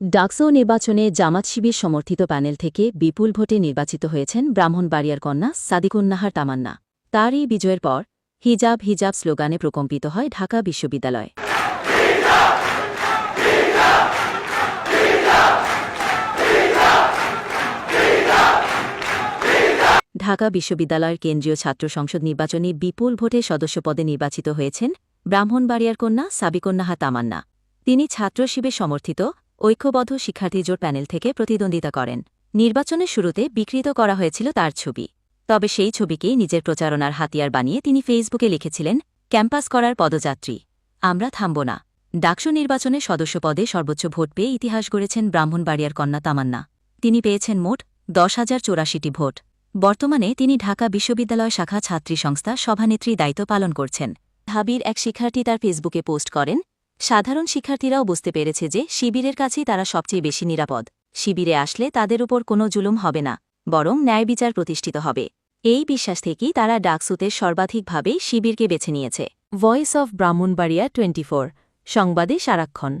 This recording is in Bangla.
ডাকসু নির্বাচনে জামাত শিবির সমর্থিত প্যানেল থেকে বিপুল ভোটে নির্বাচিত হয়েছেন ব্রাহ্মণবাড়িয়ার কন্যা সাদিকুন্নাহার তামান্না। তার এই বিজয়ের পর হিজাব হিজাব স্লোগানে প্রকম্পিত হয় ঢাকা বিশ্ববিদ্যালয়। ঢাকা বিশ্ববিদ্যালয়ের কেন্দ্রীয় ছাত্র সংসদ নির্বাচনে বিপুল ভোটে সদস্য পদে নির্বাচিত হয়েছেন ব্রাহ্মণবাড়িয়ার কন্যা সাবিকন্যাহা তামান্না। তিনি ছাত্র শিবির সমর্থিত ঐক্যবদ্ধ শিক্ষার্থী জোট প্যানেল থেকে প্রতিদ্বন্দ্বিতা করেন। নির্বাচনের শুরুতে বিকৃত করা হয়েছিল তার ছবি। তবে সেই ছবিকেই নিজের প্রচারণার হাতিয়ার বানিয়ে তিনি ফেসবুকে লিখেছিলেন, ক্যাম্পাস করার পদযাত্রী। আমরা থামব না। ডাকসু নির্বাচনে সদস্য পদে সর্বোচ্চ ভোট পেয়ে ইতিহাস গড়েছেন ব্রাহ্মণবাড়িয়ার কন্যা তামান্না। তিনি পেয়েছেন মোট দশ হাজার চৌরাশিটি ভোট। বর্তমানে তিনি ঢাকা বিশ্ববিদ্যালয় শাখা ছাত্রী সংস্থা সভানেত্রী দায়িত্ব পালন করছেন। ঢাবির এক শিক্ষার্থী তার ফেসবুকে পোস্ট করেন সাধারণ শিক্ষার্থীরাও বুঝতে পেরেছে যে শিবিরের কাছেই তারা সবচেয়ে বেশি নিরাপদ। শিবিরে আসলে তাদের উপর কোনো জুলুম হবে না, বরং ন্যায় বিচার প্রতিষ্ঠিত হবে। এই বিশ্বাস থেকেই তারা ডাকসুতে সর্বাধিকভাবে শিবিরকে বেছে নিয়েছে। ভয়েস অব ব্রাহ্মণবাড়িয়া টোয়েন্টি সংবাদে সারাক্ষণ।